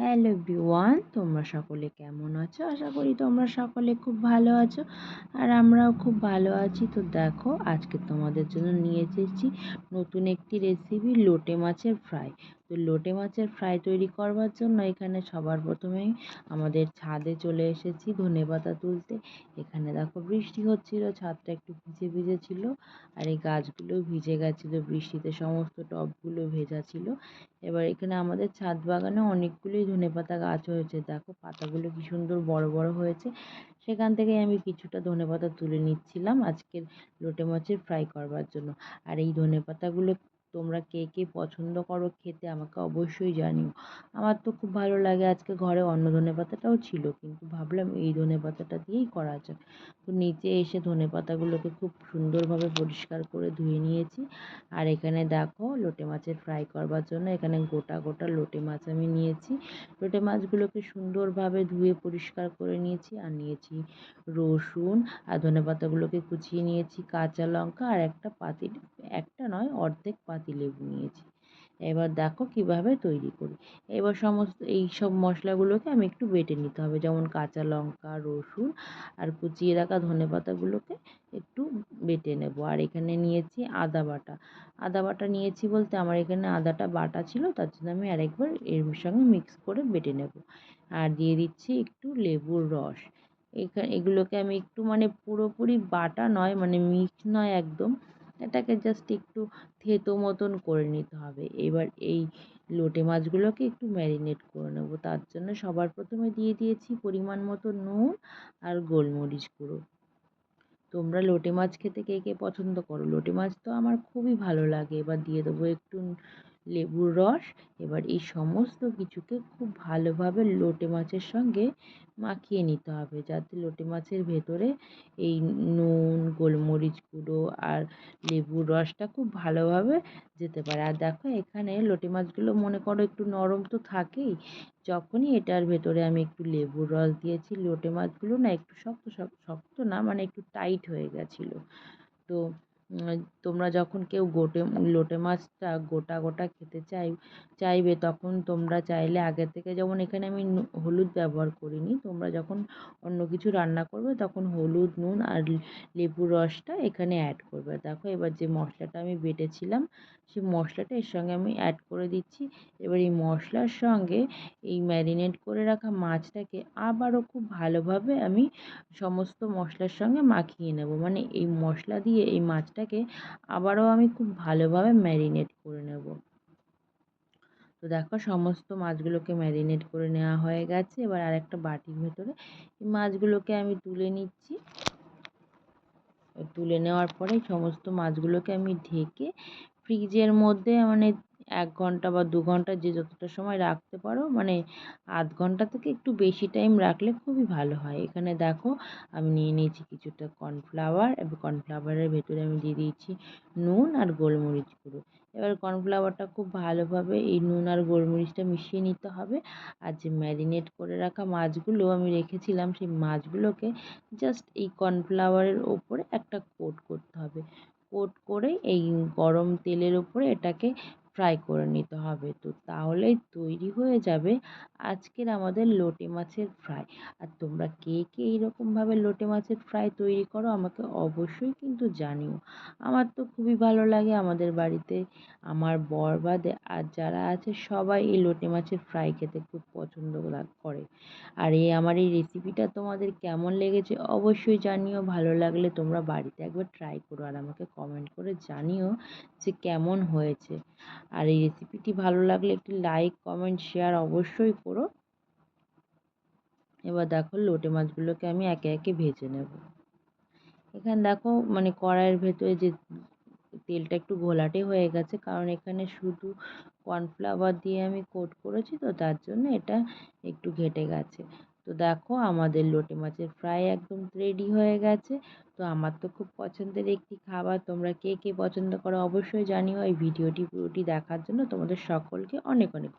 Hello বিওয়ান তোমরা সকলে কেমন আছো? আশা করি তোমরা সকলে খুব ভালো আছো আর আমরাও খুব ভালো আছি। তো দেখো, আজকে তোমাদের জন্য নিয়ে এসেছি নতুন একটি রেসিপি লোটে মাছের ফ্রাই তো লোটে মাছের ফ্রাই তৈরি করবার জন্য এখানে সবার প্রথমেই আমাদের ছাদে চলে এসেছি ধনে পাতা তুলতে। এখানে দেখো বৃষ্টি হচ্ছিল, ছাদটা একটু ভিজে ভিজে ছিল আর এই গাছগুলো ভিজে গেছিল, বৃষ্টিতে সমস্ত টবগুলো ভেজা ছিল। এবার এখানে আমাদের ছাদ বাগানে অনেকগুলোই ধনে পাতা গাছ হয়েছে। দেখো পাতাগুলো কি সুন্দর বড় বড় হয়েছে। সেখান থেকে আমি কিছুটা ধনে পাতা তুলে নিচ্ছিলাম আজকের লোটে মাছের ফ্রাই করবার জন্য। আর এই ধনে পাতাগুলো তোমরা কে কে পছন্দ করো খেতে আমাকে অবশ্যই জানিও। আমার তো খুব ভালো লাগে আজকে ঘরে অন্য ধনে পাতাটাও ছিল, কিন্তু ভাবলাম এই ধনে পাতাটা দিয়েই করা যাক। তো নিচে এসে ধনে পাতাগুলোকে খুব সুন্দরভাবে পরিষ্কার করে ধুয়ে নিয়েছি। আর এখানে দেখো লোটে মাছের ফ্রাই করবার জন্য এখানে গোটা গোটা লোটে মাছ আমি নিয়েছি। লোটে মাছগুলোকে সুন্দরভাবে ধুয়ে পরিষ্কার করে নিয়েছি আর নিয়েছি রসুন আর ধনে পাতাগুলোকে কুচিয়ে নিয়েছি কাঁচা লঙ্কা আর একটা পাতি একটা নয় অর্ধেক পাতি লেবু নিয়েছি। এবার দেখো কীভাবে তৈরি করি। এবার সমস্ত এই সব মশলাগুলোকে আমি একটু বেটে নিতে হবে। যেমন কাঁচা লঙ্কা, রসুন আর কুচিয়ে রাখা ধনে পাতাগুলোকে একটু বেটে নেব। আর এখানে নিয়েছি আদা বাটা। আদা বাটা নিয়েছি বলতে আমার এখানে আদাটা বাটা ছিল, তার জন্য আমি আরেকবার এর সঙ্গে মিক্স করে বেটে নেব। আর দিয়ে দিচ্ছি একটু লেবুর রস। এখানে এগুলোকে আমি একটু মানে পুরোপুরি বাটা নয় মানে মিক্স নয় একদম। এটাকে জাস্ট একটু থেতো মতন করে নিতে হবে। এবার এই লোটে মাছগুলোকে একটু ম্যারিনেট করে নেব। তার জন্য সবার প্রথমে দিয়ে দিয়েছি পরিমাণ মতো নুন আর গোলমরিচ গুঁড়ো। তোমরা লোটে মাছ খেতে কে কে পছন্দ করো? লোটে মাছ তো আমার খুবই ভালো লাগে। এবার দিয়ে দেবো একটু লেবুর রস। এবার এই সমস্ত কিছুকে খুব ভালোভাবে লোটে মাছের সঙ্গে মাখিয়ে নিতে হবে, যাতে লোটে মাছের ভেতরে এই নুন, গোলমরিচ গুঁড়ো আর লেবুর রসটা খুব ভালোভাবে যেতে পারে। আর দেখো, এখানে লোটে মাছগুলো মনে করো একটু নরম তো থাকেই। যখনই এটার ভেতরে আমি একটু লেবুর রস দিয়েছি, লোটে মাছগুলো না একটু শক্ত শক্ত না মানে একটু টাইট হয়ে গেছিল। তো তোমরা যখন কেউ গোটে লোটে মাছটা গোটা গোটা খেতে চাই, চাইবে, তখন তোমরা চাইলে আগে থেকে যেমন এখানে আমি হলুদ ব্যবহার করিনি, তোমরা যখন অন্য কিছু রান্না করবে তখন হলুদ, নুন আর লেবুর রসটা এখানে অ্যাড করবে। দেখো এবার যে মশলাটা আমি বেটেছিলাম, সেই মশলাটা এর সঙ্গে আমি অ্যাড করে দিচ্ছি। এবার এই মশলার সঙ্গে এই ম্যারিনেট করে রাখা মাছটাকে আবারও খুব ভালোভাবে আমি সমস্ত মশলার সঙ্গে মাখিয়ে নেব। মানে এই মশলা দিয়ে এই মাছটাকে আবারও আমি খুব ভালোভাবে ম্যারিনেট করে নেব। তো দেখো সমস্ত মাছগুলোকে ম্যারিনেট করে নেওয়া হয়ে গেছে। এবার আর একটা বাটির ভেতরে এই মাছগুলোকে আমি তুলে নিচ্ছি। তুলে নেওয়ার পরে সমস্ত মাছগুলোকে আমি ঢেকে ফ্রিজের মধ্যে মানে এক ঘণ্টা বা দু ঘণ্টা যে যতটা সময় রাখতে পারো মানে আধ ঘণ্টা থেকে একটু বেশি টাইম রাখলে খুবই ভালো হয়। এখানে দেখো, আমি নিয়ে নিয়েছি কিছুটা কর্নফ্লাওয়ার এবং কর্নফ্লাওয়ারের ভেতরে আমি দিয়ে দিয়েছি নুন আর গোলমরিচ গুঁড়ো। এবার কর্নফ্লাওয়ারটা খুব ভালোভাবে এই নুন আর গোলমরিচটা মিশিয়ে নিতে হবে। আর যে ম্যারিনেট করে রাখা মাছগুলো আমি রেখেছিলাম, সেই মাছগুলোকে জাস্ট এই কর্নফ্লাওয়ারের ওপরে একটা কোট করতে হবে। কোট করে এই গরম তেলের ওপরে এটাকে ফ্রাই করে নিতে হবে। তো তাহলেই তৈরি হয়ে যাবে আজকের আমাদের লোটে মাছের ফ্রাই আর তোমরা কে কে এইরকমভাবে লোটে মাছের ফ্রাই তৈরি করো আমাকে অবশ্যই কিন্তু জানিও। আমার তো খুবই ভালো লাগে আমাদের বাড়িতে, আমার বর বাদে আর যারা আছে সবাই এই লোটে মাছের ফ্রাই খেতে খুব পছন্দ করে। আর এই আমার এই রেসিপিটা তোমাদের কেমন লেগেছে অবশ্যই জানিও, ভালো লাগলে তোমরা বাড়িতে একবার ট্রাই করো আর আমাকে কমেন্ট করে জানিও যে কেমন হয়েছে। আর এই রেসিপিটি ভালো লাগলে একটি লাইক কমেন্ট শেয়ার অবশ্যই করো। এবার দেখো লোটে মাছগুলোকে আমি একে একে ভেজে নেব। এখানে দেখো মানে কড়াইয়ের ভেতরে যে তেলটা একটু ঘোলাটে হয়ে গেছে, কারণ এখানে শুধু কর্নফ্লাওয়ার দিয়ে আমি কোট করেছি তো, তার জন্য এটা একটু ঘেটে গেছে। তো দেখো আমাদের লোটে মাছের ফ্রাই একদম রেডি হয়ে গেছে। তো আমার তো খুব পছন্দের একটি খাবার, তোমরা কে কে পছন্দ করো অবশ্যই জানিও। এই ভিডিওটি পুরোটি দেখার জন্য তোমাদের সকলকে অনেক অনেক